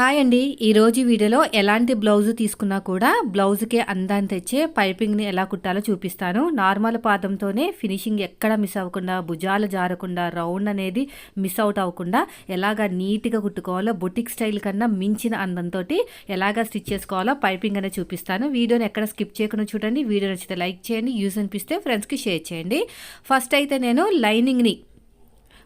Hi అండి. ఈరోజు వీడియోలో ఎలాంటి బ్లౌజ్ తీసుకున్నా కూడా బ్లౌజ్కే అందాన్ని తెచ్చే పైపింగ్ని ఎలా కుట్టాలో చూపిస్తాను. నార్మల్ పాదంతోనే ఫినిషింగ్ ఎక్కడ మిస్ అవ్వకుండా భుజాలు జారకుండా రౌండ్ అనేది మిస్ అవుట్ అవ్వకుండా ఎలాగా నీట్గా కుట్టుకోవాలో బొటిక్ స్టైల్ కన్నా మించిన అందంతో ఎలాగా స్టిచ్ చేసుకోవాలో పైపింగ్ అనేది చూపిస్తాను. వీడియోని ఎక్కడ స్కిప్ చేయకుండా చూడండి. వీడియో నచ్చితే లైక్ చేయండి. యూస్ అనిపిస్తే ఫ్రెండ్స్కి షేర్ చేయండి. ఫస్ట్ అయితే నేను లైనింగ్ని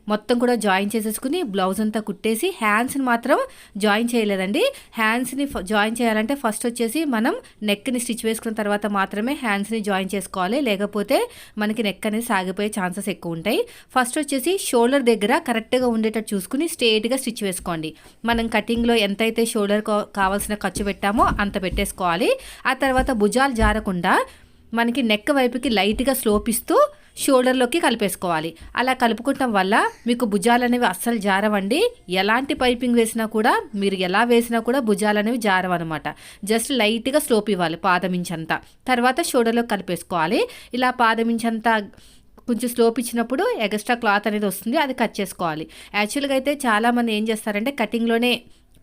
మొత్తం కూడా జాయిన్ చేసేసుకుని బ్లౌజ్ అంతా కుట్టేసి హ్యాండ్స్ని మాత్రం జాయిన్ చేయలేదండి. హ్యాండ్స్ని జాయిన్ చేయాలంటే ఫస్ట్ వచ్చేసి మనం నెక్ని స్టిచ్ వేసుకున్న తర్వాత మాత్రమే హ్యాండ్స్ని జాయిన్ చేసుకోవాలి. లేకపోతే మనకి నెక్ అనేది సాగిపోయే ఛాన్సెస్ ఎక్కువ ఉంటాయి. ఫస్ట్ వచ్చేసి షోల్డర్ దగ్గర కరెక్ట్గా ఉండేటట్టు చూసుకుని స్ట్రేట్గా స్టిచ్ వేసుకోండి. మనం కటింగ్లో ఎంతైతే షోల్డర్ కావాల్సిన ఖర్చు పెట్టామో అంత పెట్టేసుకోవాలి. ఆ తర్వాత భుజాలు జారకుండా మనకి నెక్ వైపుకి లైట్గా స్లోపిస్తూ షోల్డర్లోకి కలిపేసుకోవాలి. అలా కలుపుకోవటం వల్ల మీకు భుజాలు అనేవి అస్సలు జారవండి. ఎలాంటి పైపింగ్ వేసినా కూడా మీరు ఎలా వేసినా కూడా భుజాలు అనేవి జారవన్నమాట జస్ట్ లైట్గా స్లోప్ ఇవ్వాలి పాదమించంతా తర్వాత షోల్డర్లోకి కలిపేసుకోవాలి. ఇలా పాదమించంతా కొంచెం స్లోప్ ఇచ్చినప్పుడు ఎక్స్ట్రా క్లాత్ అనేది వస్తుంది అది కట్ చేసుకోవాలి. యాక్చువల్గా అయితే చాలామంది ఏం చేస్తారంటే కటింగ్లోనే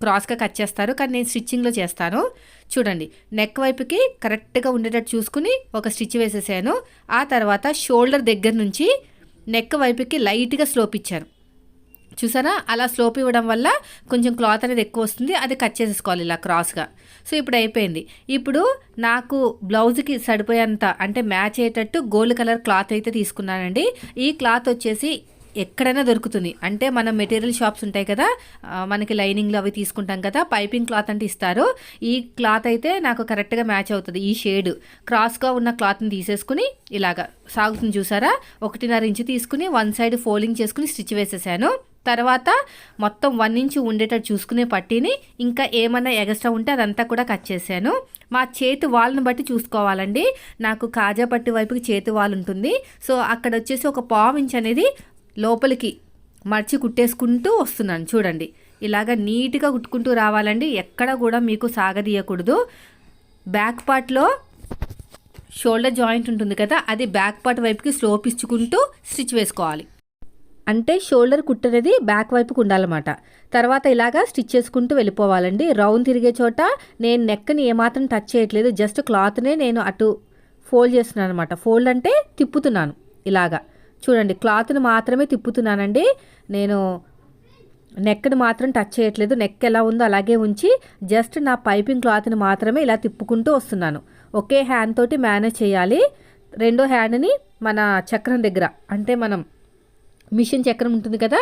క్రాస్గా కట్ చేస్తారు. కానీ నేను స్టిచ్చింగ్లో చేస్తాను. చూడండి నెక్ వైపుకి కరెక్ట్గా ఉండేటట్టు చూసుకుని ఒక స్టిచ్ వేసేసాను. ఆ తర్వాత షోల్డర్ దగ్గర నుంచి నెక్ వైపుకి లైట్గా స్లోప్ ఇచ్చాను. చూసారా? అలా స్లోప్ ఇవ్వడం వల్ల కొంచెం క్లాత్ అనేది ఎక్కువ వస్తుంది. అది కట్ చేసేసుకోవాలి ఇలా క్రాస్గా. సో ఇప్పుడు అయిపోయింది. ఇప్పుడు నాకు బ్లౌజ్కి సరిపోయేంత అంటే మ్యాచ్ అయ్యేటట్టు గోల్డ్ కలర్ క్లాత్ అయితే తీసుకున్నానండి. ఈ క్లాత్ వచ్చేసి ఎక్కడైనా దొరుకుతుంది. అంటే మనం మెటీరియల్ షాప్స్ ఉంటాయి కదా మనకి లైనింగ్లు అవి తీసుకుంటాం కదా పైపింగ్ క్లాత్ అంటే ఇస్తారు. ఈ క్లాత్ అయితే నాకు కరెక్ట్గా మ్యాచ్ అవుతుంది ఈ షేడ్. క్రాస్గా ఉన్న క్లాత్ని తీసేసుకుని ఇలాగా సాగుతుంది చూసారా? ఒకటిన్నర ఇంచు తీసుకుని వన్ సైడ్ ఫోల్డింగ్ చేసుకుని స్టిచ్ వేసేసాను. తర్వాత మొత్తం వన్ ఇంచ్ ఉండేటట్టు చూసుకునే పట్టీని ఇంకా ఏమన్నా ఎగస్ట్రా ఉంటే అదంతా కూడా కట్ చేశాను. మా చేతి వాళ్ళని బట్టి చూసుకోవాలండి. నాకు కాజా పట్టి వైపుకి చేతి వాళ్ళు ఉంటుంది. సో అక్కడ వచ్చేసి ఒక పావు ఇంచ్ అనేది లోపలికి మర్చి కుట్టేసుకుంటూ వస్తున్నాను. చూడండి. ఇలాగ నీట్గా కుట్టుకుంటూ రావాలండి. ఎక్కడ కూడా మీకు సాగదీయకూడదు. బ్యాక్ పార్ట్లో షోల్డర్ జాయింట్ ఉంటుంది కదా అది బ్యాక్ పార్ట్ వైపుకి స్లోప్ ఇచ్చుకుంటూ స్టిచ్ వేసుకోవాలి. అంటే షోల్డర్ కుట్టనేది బ్యాక్ వైపుకు ఉండాలన్నమాట. తర్వాత ఇలాగా స్టిచ్ చేసుకుంటూ వెళ్ళిపోవాలండి. రౌండ్ తిరిగే చోట నేను నెక్ని ఏమాత్రం టచ్ చేయట్లేదు. జస్ట్ క్లాత్నే నేను అటు ఫోల్డ్ చేస్తున్నాను అనమాట ఫోల్డ్ అంటే తిప్పుతున్నాను ఇలాగా. చూడండి క్లాత్ని మాత్రమే తిప్పుతున్నానండి. నేను నెక్ని మాత్రం టచ్ చేయట్లేదు. నెక్ ఎలా ఉందో అలాగే ఉంచి జస్ట్ నా పైపింగ్ క్లాత్ని మాత్రమే ఇలా తిప్పుకుంటూ వస్తున్నాను. ఒకే హ్యాండ్ తోటి మేనేజ్ చేయాలి. రెండో హ్యాండ్ని మన చక్రం దగ్గర అంటే మనం మిషన్ చక్రం ఉంటుంది కదా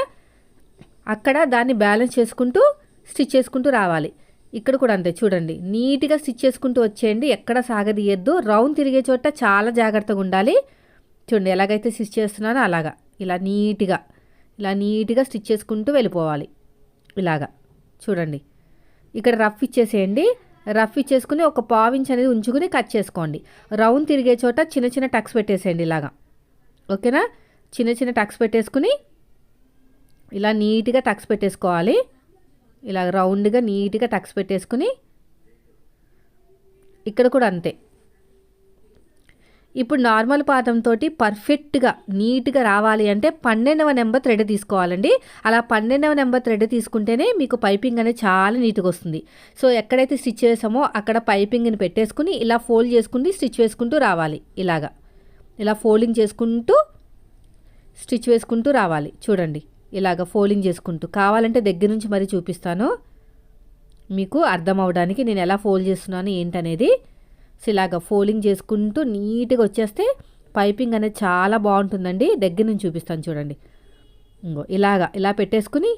అక్కడ దాన్ని బ్యాలెన్స్ చేసుకుంటూ స్టిచ్ చేసుకుంటూ రావాలి. ఇక్కడ కూడా అంతే చూడండి నీట్గా స్టిచ్ చేసుకుంటూ వచ్చేయండి. ఎక్కడ సాగదీయద్దు. రౌండ్ తిరిగే చోట చాలా జాగ్రత్తగా ఉండాలి. చూడండి ఎలాగైతే స్టిచ్ చేస్తున్నానో అలాగా. ఇలా నీట్గా ఇలా నీట్గా స్టిచ్ చేసుకుంటూ వెళ్ళిపోవాలి. ఇలాగా. చూడండి. ఇక్కడ రఫ్ ఇచ్చేసేయండి. రఫ్ ఇచ్చేసుకుని ఒక పావించ్ అనేది ఉంచుకుని కట్ చేసుకోండి. రౌండ్ తిరిగే చోట చిన్న చిన్న టక్స్ పెట్టేసేయండి ఇలాగా. ఓకేనా? చిన్న చిన్న టక్స్ పెట్టేసుకుని ఇలా నీట్గా టక్స్ పెట్టేసుకోవాలి. ఇలా రౌండ్గా నీట్గా టక్స్ పెట్టేసుకుని ఇక్కడ కూడా అంతే. ఇప్పుడు నార్మల్ పాదంతో పర్ఫెక్ట్గా నీట్గా రావాలి అంటే పన్నెండవ నెంబర్ థ్రెడ్ తీసుకోవాలండి. అలా పన్నెండవ నెంబర్ థ్రెడ్ తీసుకుంటేనే మీకు పైపింగ్ అనేది చాలా నీట్గా వస్తుంది. సో ఎక్కడైతే స్టిచ్ చేసామో అక్కడ పైపింగ్ని పెట్టేసుకుని ఇలా ఫోల్డ్ చేసుకుని స్టిచ్ వేసుకుంటూ రావాలి. ఇలాగా. ఇలా ఫోల్డింగ్ చేసుకుంటూ స్టిచ్ వేసుకుంటూ రావాలి. చూడండి. ఇలాగ ఫోల్డింగ్ చేసుకుంటూ. కావాలంటే దగ్గర నుంచి మరీ చూపిస్తాను. మీకు అర్థం అవడానికి నేను ఎలా ఫోల్డ్ చేస్తున్నాను ఏంటనేది. సో ఇలాగ ఫోల్డింగ్ చేసుకుంటూ నీట్గా వచ్చేస్తే పైపింగ్ అనేది చాలా బాగుంటుందండి. దగ్గర నుంచి చూపిస్తాను చూడండి. ఇంకో ఇలాగా ఇలా పెట్టేసుకుని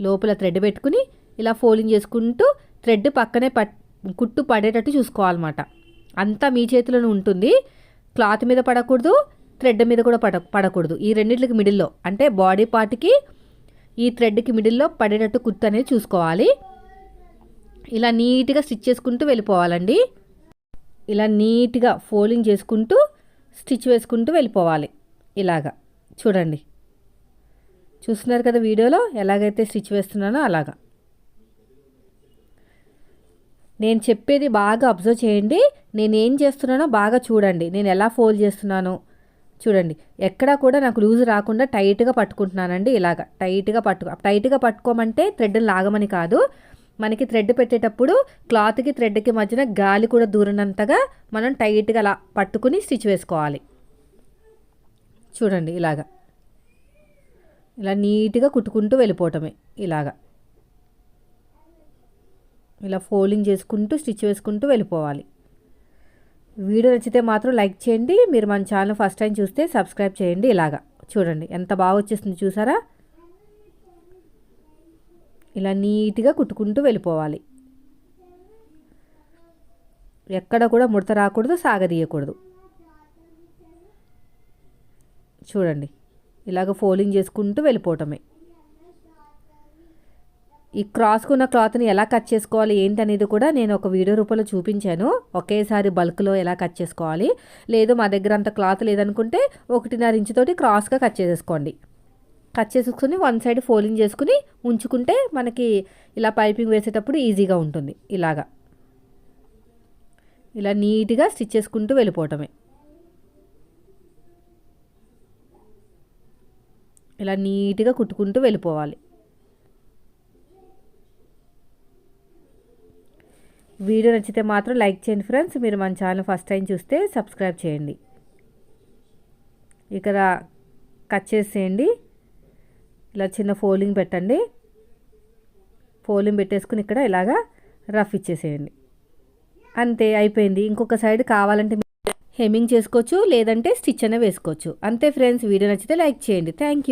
లోపల థ్రెడ్ పెట్టుకుని ఇలా ఫోల్డింగ్ చేసుకుంటూ థ్రెడ్ పక్కనే పట్ కుట్టు పడేటట్టు చూసుకోవాలన్నమాట. అంతా మీ చేతిలోనే ఉంటుంది. క్లాత్ మీద పడకూడదు థ్రెడ్ మీద కూడా పడ పడకూడదు. ఈ రెండింటికి మిడిల్లో అంటే బాడీ పార్ట్కి ఈ థ్రెడ్కి మిడిల్లో పడేటట్టు కుర్తు అనేది చూసుకోవాలి. ఇలా నీట్గా స్టిచ్ చేసుకుంటూ వెళ్ళిపోవాలండి. ఇలా నీట్గా ఫోల్డింగ్ చేసుకుంటూ స్టిచ్ వేసుకుంటూ వెళ్ళిపోవాలి. ఇలాగా. చూడండి. చూస్తున్నారు కదా వీడియోలో? ఎలాగైతే స్టిచ్ వేస్తున్నానో అలాగా. నేను చెప్పేది బాగా అబ్జర్వ్ చేయండి. నేను ఏం చేస్తున్నానో బాగా చూడండి. నేను ఎలా ఫోల్డ్ చేస్తున్నాను చూడండి. ఎక్కడా కూడా నాకు లూజ్ రాకుండా టైట్గా పట్టుకుంటున్నానండి ఇలాగ. టైట్గా పట్టుకో టైట్గా పట్టుకోమంటే థ్రెడ్ని లాగమని కాదు. మనకి థ్రెడ్ పెట్టేటప్పుడు క్లాత్కి థ్రెడ్కి మధ్యన గాలి కూడా దూరనంతగా మనం టైట్గా అలా పట్టుకుని స్టిచ్ వేసుకోవాలి. చూడండి ఇలాగా. ఇలా నీట్గా కుట్టుకుంటూ వెళ్ళిపోవటమే ఇలాగా. ఇలా ఫోల్డింగ్ చేసుకుంటూ స్టిచ్ వేసుకుంటూ వెళ్ళిపోవాలి. వీడియో నచ్చితే మాత్రం లైక్ చేయండి. మీరు మన ఛానల్ ఫస్ట్ టైం చూస్తే సబ్స్క్రైబ్ చేయండి ఇలాగా. చూడండి ఎంత బాగా వచ్చేస్తుంది చూసారా? ఇలా నీట్గా కుట్టుకుంటూ వెళ్ళిపోవాలి. ఎక్కడ కూడా ముడత రాకూడదు సాగదీయకూడదు. చూడండి ఇలాగ ఫోల్డింగ్ చేసుకుంటూ వెళ్ళిపోవటమే. ఈ క్రాస్కున్న క్లాత్ని ఎలా కట్ చేసుకోవాలి ఏంటి అనేది కూడా నేను ఒక వీడియో రూపంలో చూపించాను. ఒకేసారి బల్క్లో ఎలా కట్ చేసుకోవాలి లేదు మా దగ్గర అంత క్లాత్ లేదనుకుంటే ఒకటిన్నర ఇంచుతోటి క్రాస్గా కట్ చేసేసుకోండి. కట్ చేసుకుని వన్ సైడ్ ఫోల్డింగ్ చేసుకుని ఉంచుకుంటే మనకి ఇలా పైపింగ్ వేసేటప్పుడు ఈజీగా ఉంటుంది. ఇలాగా. ఇలా నీట్గా స్టిచ్ చేసుకుంటూ వెళ్ళిపోవటమే. ఇలా నీట్గా కుట్టుకుంటూ వెళ్ళిపోవాలి. వీడియో నచ్చితే మాత్రం లైక్ చేయండి ఫ్రెండ్స్. మీరు మన ఛానల్ ఫస్ట్ టైం చూస్తే సబ్స్క్రైబ్ చేయండి. ఇక్కడ కట్ చేసేయండి. ఇలా చిన్న ఫోల్డింగ్ పెట్టండి. ఫోల్డింగ్ పెట్టేసుకుని ఇక్కడ ఇలాగా రఫ్ ఇచ్చేసేయండి. అంతే అయిపోయింది. ఇంకొక సైడ్ కావాలంటే హెమ్మింగ్ చేసుకోవచ్చు లేదంటే స్టిచ్ అనే వేసుకోవచ్చు. అంతే ఫ్రెండ్స్ వీడియో నచ్చితే లైక్ చేయండి. Thank you.